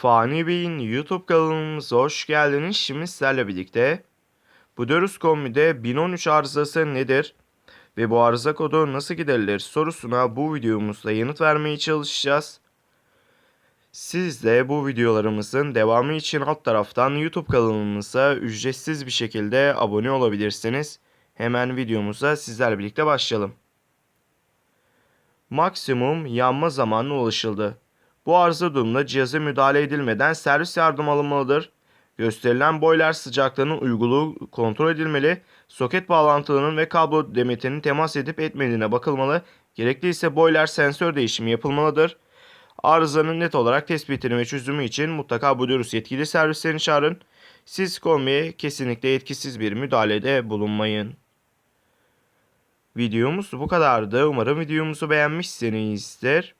Fani Bey'in YouTube kanalımıza hoş geldiniz. Şimdi sizlerle birlikte Buderus Kombi'de 1013 arızası nedir ve bu arıza kodu nasıl giderilir sorusuna bu videomuzda yanıt vermeye çalışacağız. Siz de bu videolarımızın devamı için alt taraftan YouTube kanalımıza ücretsiz bir şekilde abone olabilirsiniz. Hemen videomuza sizlerle birlikte başlayalım. Maksimum yanma zamanına ulaşıldı. Bu arıza durumunda cihaza müdahale edilmeden servis yardım alınmalıdır. Gösterilen boiler sıcaklığının uyguluğu kontrol edilmeli, soket bağlantılarının ve kablo demetinin temas edip etmediğine bakılmalı, gerekli ise boiler sensör değişimi yapılmalıdır. Arızanın net olarak tespitini ve çözümü için mutlaka Buderus yetkili servislerini çağırın. Siz kombiye kesinlikle yetkisiz bir müdahalede bulunmayın. Videomuz bu kadardı. Umarım videomuzu beğenmişsinizdir.